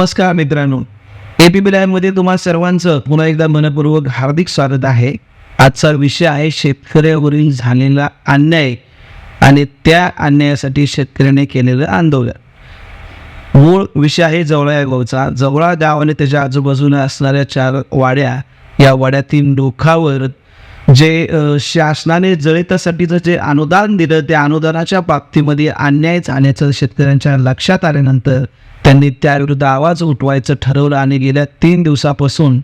नमस्कार मित्रांनो. एपीबी मध्ये तुम्हा सर्वांचं पुन्हा एकदा मनपूर्वक हार्दिक स्वागत आहे. आजचा विषय आहे शेतकऱ्यावरील झालेला अन्याय आणि त्या अन्यायासाठी शेतकऱ्याने केलेलं आंदोलन. मूळ विषय आहे जवळा या गावचा. जवळा गाव आणि त्याच्या आजूबाजूला असणाऱ्या चार वाड्या. या वाड्यातील डोखावर जे शासनाने जळितासाठीचं जे अनुदान दिलं त्या अनुदानाच्या बाबतीमध्ये अन्याय झाल्याचं शेतकऱ्यांच्या लक्षात आल्यानंतर त्यांनी त्याविरुद्ध आवाज उठवायचं ठरवलं आणि गेल्या तीन दिवसापासून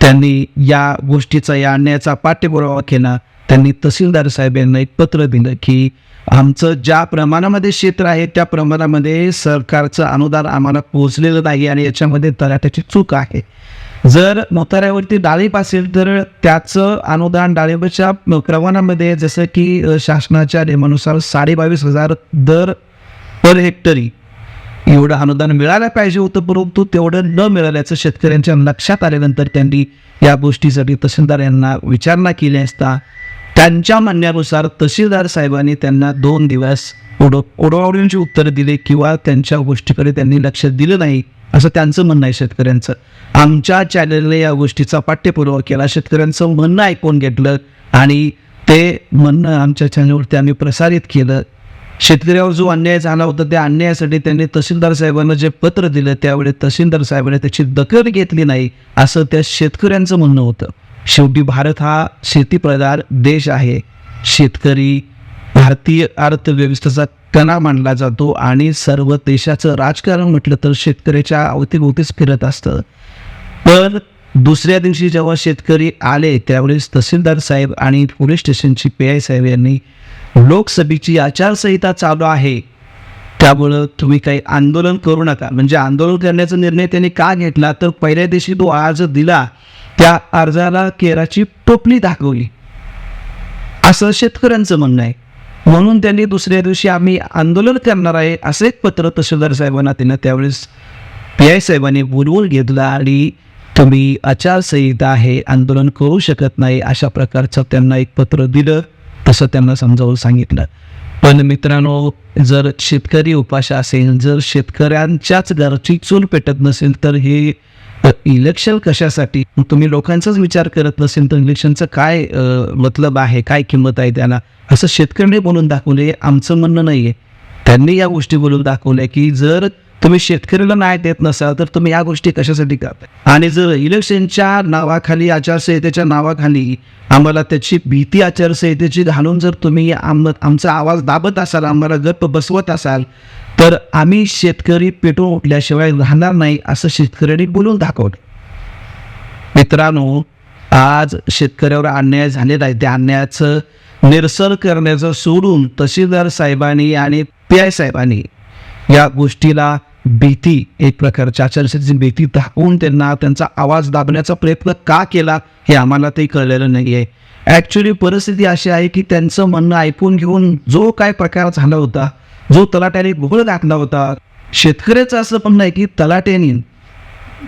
त्यांनी या गोष्टीचा या अन्यायाचा पाठ्यपुरावा केला. त्यांनी तहसीलदार साहेब यांना एक पत्र दिलं की आमचं ज्या प्रमाणामध्ये क्षेत्र आहे त्या प्रमाणामध्ये सरकारचं अनुदान आम्हाला पोहोचलेलं नाही आणि याच्यामध्ये तलाट्याची चूक आहे. जर मोताऱ्यावरती डाळीप असेल तर त्याचं अनुदान डाळिंबाच्या प्रमाणामध्ये जसं की शासनाच्या नियमानुसार साडेबावीस हजार दर पर हेक्टरी एवढं अनुदान मिळायला पाहिजे होतं परंतु तेवढं न मिळाल्याचं शेतकऱ्यांच्या लक्षात आल्यानंतर त्यांनी या गोष्टीसाठी तहसीलदार यांना विचारणा केली असता त्यांच्या म्हणण्यानुसार तहसीलदार साहेबांनी त्यांना दोन दिवस उड उडवाउडींची उत्तरं दिले किंवा त्यांच्या गोष्टीकडे त्यांनी लक्ष दिलं नाही असं त्यांचं म्हणणं आहे शेतकऱ्यांचं. आमच्या चॅनलने या गोष्टीचा पाठ्यपुरावा केला. शेतकऱ्यांचं म्हणणं ऐकून घेतलं आणि ते म्हणणं आमच्या चॅनलवरती आम्ही प्रसारित केलं. शेतकऱ्यावर जो अन्याय झाला होता त्या अन्यायासाठी त्यांनी तहसीलदार साहेबांना जे पत्र दिलं त्यावेळी तहसीलदार साहेबांनी त्याची दखल घेतली नाही असं त्या शेतकऱ्यांचं म्हणणं होतं. शेवटी भारत हा शेतीप्रधान देश आहे. शेतकरी भारतीय अर्थव्यवस्थेचा कणा मानला जातो आणि सर्व देशाचं राजकारण म्हटलं तर शेतकऱ्याच्या अवतीभोवतीच फिरत असतं. पण दुसऱ्या दिवशी जेव्हा शेतकरी आले त्यावेळेस तहसीलदार साहेब आणि पोलीस स्टेशनची पी आय साहेब यांनी लोकसभेची आचारसंहिता चालू आहे. त्यामुळं तुम्ही काही आंदोलन करू नका. म्हणजे आंदोलन करण्याचा निर्णय त्यांनी का घेतला? तर पहिल्या दिवशी तो अर्ज दिला. त्या अर्जाला केराची टोपली दाखवली. असं शेतकऱ्यांचं म्हणणं आहे. म्हणून त्यांनी दुसऱ्या दिवशी आम्ही आंदोलन करणार आहे असं एक पत्र तहसीलदार साहेबांना त्यांना त्यावेळेस पी आय साहेबांनी बोलवून घेतलं आणि तुम्ही आचारसंहिता आहे आंदोलन करू शकत नाही अशा प्रकारचं त्यांना एक पत्र दिलं. तसं त्यांना समजावून सांगितलं. पण मित्रांनो जर शेतकरी उपाशा असेल जर शेतकऱ्यांच्याच घरची चूल पेटत नसेल तर हे इलेक्शन कशासाठी? तुम्ही लोकांचाच विचार करत नसेल तर इलेक्शनचं काय मतलब आहे काय किंमत आहे त्याला? असं शेतकऱ्यांनी बोलून दाखवले आमचं म्हणणं नाही आहे त्यांनी या गोष्टी बोलून दाखवल्या की जर तुम्ही शेतकऱ्याला न्याय देत नसाल तर तुम्ही या गोष्टी कशासाठी करताय? आणि जर इलेक्शनच्या नावाखाली आचारसंहितेच्या नावाखाली आम्हाला त्याची भीती आचारसंहितेची घालून जर तुम्ही आम आमचा आवाज दाबत असाल आम्हाला गप्प बसवत असाल तर आम्ही शेतकरी पेटून उठल्याशिवाय राहणार नाही असं शेतकऱ्यांनी बोलून दाखवलं. मित्रांनो आज शेतकऱ्यावर अन्याय झालेला आहे. त्या अन्यायाचं निरसन करण्याचं सोडून तहसीलदार साहेबांनी आणि पी आय साहेबांनी या गोष्टीला भीती एक प्रकारची आचारसंहितेची भीती दाखवून त्यांना त्यांचा आवाज दाबण्याचा प्रयत्न का केला हे आम्हाला ते कळलेलं नाही आहे ॲक्च्युली परिस्थिती अशी आहे की त्यांचं म्हणणं ऐकून घेऊन जो काय प्रकार झाला होता जो तलाट्याने घोळ घातला होता शेतकऱ्याचं असं म्हणणं आहे की तलाट्यानी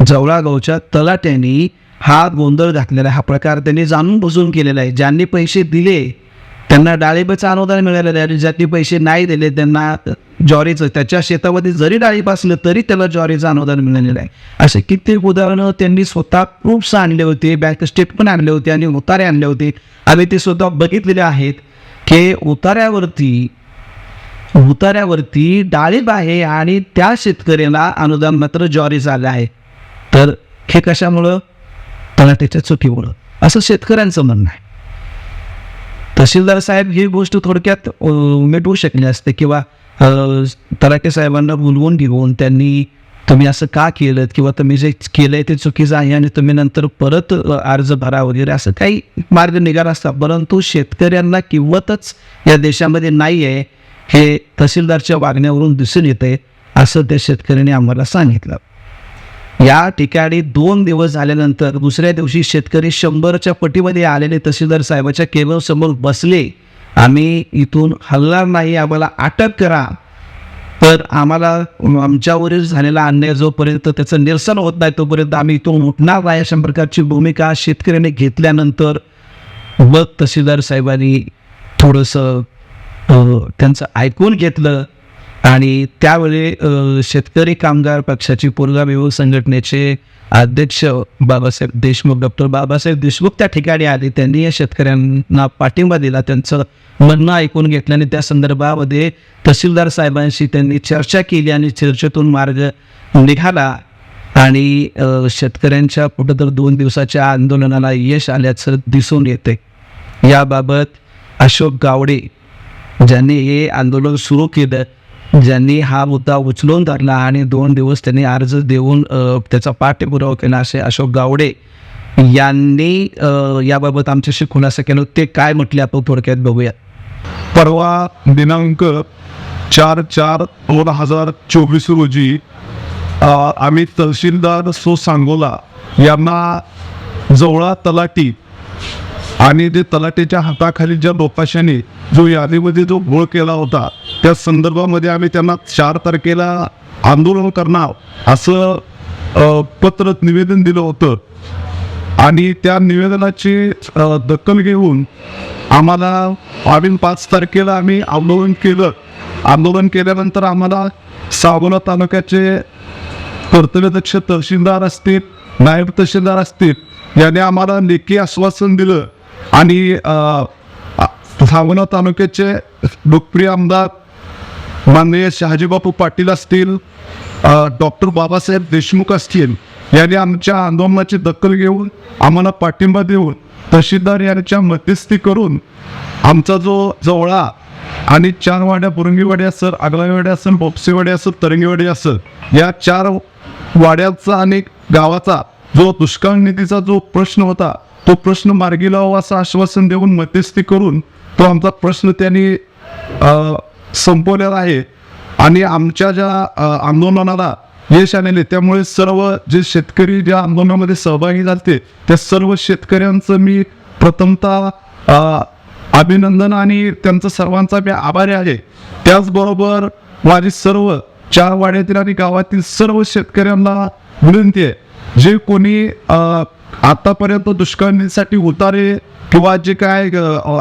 जवळागावच्या तलाट्यानी हा गोंधळ घातलेला आहे. हा प्रकार त्यांनी जाणून बुजून केलेला आहे. ज्यांनी पैसे दिले त्यांना डाळिंबाचं अनुदान मिळालेलं आहे. आणि पैसे नाही दिले त्यांना ज्वारीचं त्याच्या शेतामध्ये जरी डाळिंब असलं तरी त्याला ज्वारीचं अनुदान मिळालेलं आहे. असे कित्येक उदाहरणं त्यांनी स्वतः प्रूफ्स आणले होते बँक स्टेटमेंट आणले होते आणि उतारे आणले होते. आम्ही ते स्वतः बघितलेले आहेत की उतार्यावरती उतार्यावरती डाळिंब आहे आणि त्या शेतकऱ्याला अनुदान मात्र ज्वारीचं आलं आहे. तर हे कशामुळं? त्याला त्याच्या चुकीमुळं. असं शेतकऱ्यांचं म्हणणं आहे. तहसीलदार साहेब ही गोष्ट थोडक्यात अं, मिटवू शकले असते किंवा तराके तलाटे साहेबांना बोलवून घेऊन त्यांनी तुम्ही असं का केलं किंवा तुम्ही जे केलंय ते चुकीचं आहे आणि तुम्ही नंतर परत अर्ज भरा वगैरे असं काही मार्ग निघाला असता. परंतु शेतकऱ्यांना किंमतच या देशामध्ये नाही आहे हे तहसीलदारच्या वागण्यावरून दिसून येते असं त्या शेतकऱ्यांनी आम्हाला सांगितलं. या ठिकाणी दोन दिवस झाल्यानंतर दुसऱ्या दिवशी शेतकरी शंभरच्या पटीमध्ये आलेले तहसीलदार साहेबाच्या केबल समोर बसले. आम्ही इथून हलणार नाही आम्हाला अटक करा. तर आम्हाला आमच्यावरील झालेला अन्याय जोपर्यंत त्याचं निरसन होत नाही तोपर्यंत आम्ही इथून उठणार नाही अशा प्रकारची भूमिका शेतकऱ्याने घेतल्यानंतर मग तहसीलदार साहेबांनी थोडंसं त्यांचं ऐकून घेतलं. आणि त्यावेळी शेतकरी कामगार पक्षाची पूर्वविभाग संघटनेचे अध्यक्ष बाबासाहेब देशमुख डॉक्टर बाबासाहेब देशमुख त्या ठिकाणी आले. त्यांनी या शेतकऱ्यांना पाठिंबा दिला. त्यांचं म्हणणं ऐकून घेतलं आणि त्या संदर्भामध्ये तहसीलदार साहेबांशी त्यांनी चर्चा केली आणि चर्चेतून मार्ग निघाला. आणि शेतकऱ्यांच्या पुढं तर दोन दिवसाच्या आंदोलनाला यश आल्याचं दिसून येते. याबाबत अशोक गावडे ज्यांनी हे आंदोलन सुरू केलं ज्यांनी हा मुद्दा उचलून धरला आणि दोन दिवस त्यांनी अर्ज देऊन त्याचा पाठपुरावा केला असे अशोक गावडे यांनी याबाबत आमच्याशी खुलासा केला. ते काय म्हटले आपण थोडक्यात बघूया परवा दिनांक चार चार दोन हजार चोवीस रोजी आम्ही तहसीलदार सो सांगोला यांना जवळा तलाटी आणि ते तलाटीच्या हाताखाली ज्या लोकाशाने जो यादीमध्ये जो घोळ केला होता त्या संदर्भामध्ये आम्ही त्यांना चार तारखेला आंदोलन करणार असं पत्र निवेदन दिलं होतं. आणि त्या निवेदनाची दखल घेऊन आम्हाला आम्ही पाच तारखेला आम्ही आंदोलन केलं. आंदोलन केल्यानंतर आम्हाला सावला तालुक्याचे कर्तव्यदक्ष तहसीलदार असतील नायब तहसीलदार असतील याने आम्हाला लेखी आश्वासन दिलं. आणि सावला तालुक्याचे लोकप्रिय आमदार माननीय शहाजीबापू पाटील असतील डॉक्टर बाबासाहेब देशमुख असतील यांनी आमच्या आंदोलनाची दखल घेऊन आम्हाला पाठिंबा देऊन तहसीलदार यांच्या मध्यस्थी करून आमचा जो जवळा आणि चार वाड्या बुरंगीवाडी असेल आगलावाडी असेल बोपसेवाडी असेल तरंगीवाडी असेल या चार वाड्याचा आणि गावाचा जो दुष्काळ निधीचा जो प्रश्न होता तो प्रश्न मार्गी लावा असं आश्वासन देऊन मध्यस्थी करून तो आमचा प्रश्न त्यांनी संपवलेला आहे. आणि आमच्या ज्या आंदोलनाला यश आणले त्यामुळे सर्व जे शेतकरी ज्या आंदोलनामध्ये सहभागी झाले त्या सर्व शेतकऱ्यांचं मी प्रथमतः अभिनंदन आणि त्यांचं सर्वांचा मी आभारी आहे. त्याचबरोबर माझी सर्व चार वाड्यातील आणि गावातील सर्व शेतकऱ्यांना विनंती आहे. जे कोणी आतापर्यंत दुष्काळीसाठी उतारे किंवा जे काय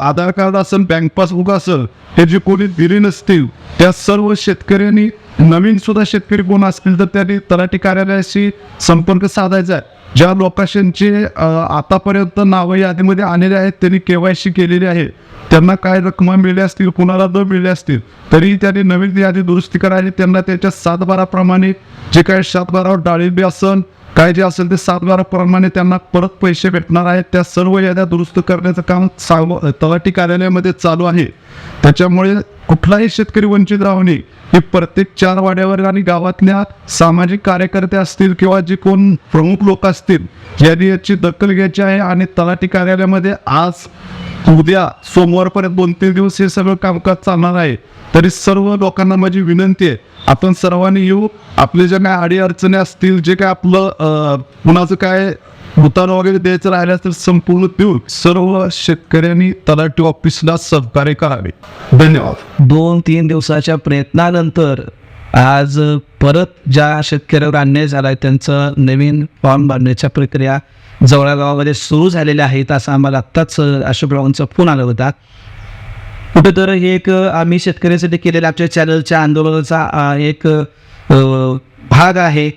आधार कार्ड असेल बँक पासबुक असेल हे जे कोणी दिले नसतील त्या सर्व शेतकऱ्यांनी नवीन सुद्धा शेतकरी कोण असतील तर त्यांनी तलाठी कार्यालयाशी संपर्क साधायचा आहे. ज्या लोकेशनचे आतापर्यंत नावं यादीमध्ये आलेले आहेत त्यांनी केवायसी केलेली आहे. त्यांना काय रक्कमा मिळल्या असतील कुणाला न मिळल्या असतील तरी त्यांनी नवीन यादी दुरुस्ती करायची त्यांना त्याच्या सातबाराप्रमाणे जे काय सातबारावर डाळिंबी असन काय जे असेल ते सातबाराप्रमाणे त्यांना परत पैसे भेटणार आहेत. त्या सर्व याद्या दुरुस्त करण्याचं काम साव तलाठी कार्यालयामध्ये चालू आहे. त्याच्यामुळे कुठलाही शेतकरी वंचित राहू नये. हे प्रत्येक चार वाड्यावर आणि गावातल्या सामाजिक कार्यकर्ते असतील किंवा जे कोण प्रमुख लोक असतील यांनी याची दखल घ्यायची आहे आणि तलाठी कार्यालयामध्ये आज उद्या सोमवारपर्यंत दोन तीन दिवस हे सगळं कामकाज चालणार आहे. तरी सर्व लोकांना माझी विनंती आहे आपण सर्वांनी येऊ. आपले ज्या काय अडी अडचणी असतील जे काय आपलं कुणाचं काय भूतान वगैरे द्यायचं राहिलं तर संपूर्ण देऊन सर्व शेतकऱ्यांनी तलाठी ऑफिसला सहकार्य करावे. धन्यवाद. दोन तीन दिवसाच्या प्रयत्नानंतर आज परत ज्या शेतकऱ्यावर अन्याय झाला आहे त्यांचं नवीन फॉर्म भरण्याच्या प्रक्रिया जवळ गावामध्ये सुरू झालेल्या आहेत असं आम्हाला आत्ताच अशोकरावांचा फोन आला होता. कुठेतर हे एक आम्ही शेतकऱ्यासाठी केलेल्या आमच्या चॅनलच्या आंदोलनाचा एक भाग आहे.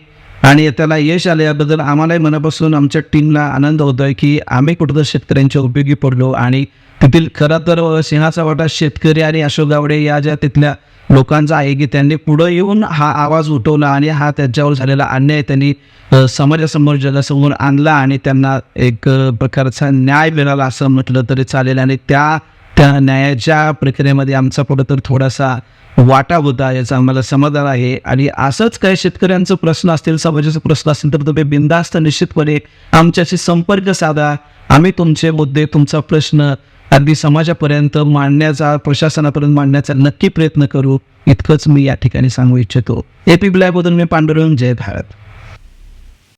आणि त्याला यश आल्याबद्दल आम्हालाही मनापासून आमच्या टीमला आनंद होतो आहे की आम्ही कुठं शेतकऱ्यांच्या उपयोगी पडलो. आणि तेथील खरं तर सिंहाचा वाटा शेतकरी आणि अशोक गावडे या ज्या तिथल्या लोकांचा आहे की त्यांनी पुढं येऊन हा आवाज उठवला आणि हा त्यांच्यावर झालेला अन्याय त्यांनी समाजासमोर जगासमोर आणला आणि त्यांना एक प्रकारचा न्याय मिळाला असं म्हटलं तरी चालेल. आणि त्या त्या न्यायाच्या प्रक्रियेमध्ये आमचा कुठं तर थोडासा वाटा होता याचा आम्हाला समाधान आहे. आणि असंच काही शेतकऱ्यांचं प्रश्न असतील समाजाचा प्रश्न असतील तर तुम्ही बिंदास्त निश्चितपणे आमच्याशी संपर्क साधा. आम्ही तुमचे मुद्दे तुमचा प्रश्न अगदी समाजापर्यंत मांडण्याचा प्रशासनापर्यंत मांडण्याचा नक्की प्रयत्न करू. इतकंच मी या ठिकाणी सांगू इच्छितो. एपी ब्लॅबद्दल मी पांडुरंग जय भारत.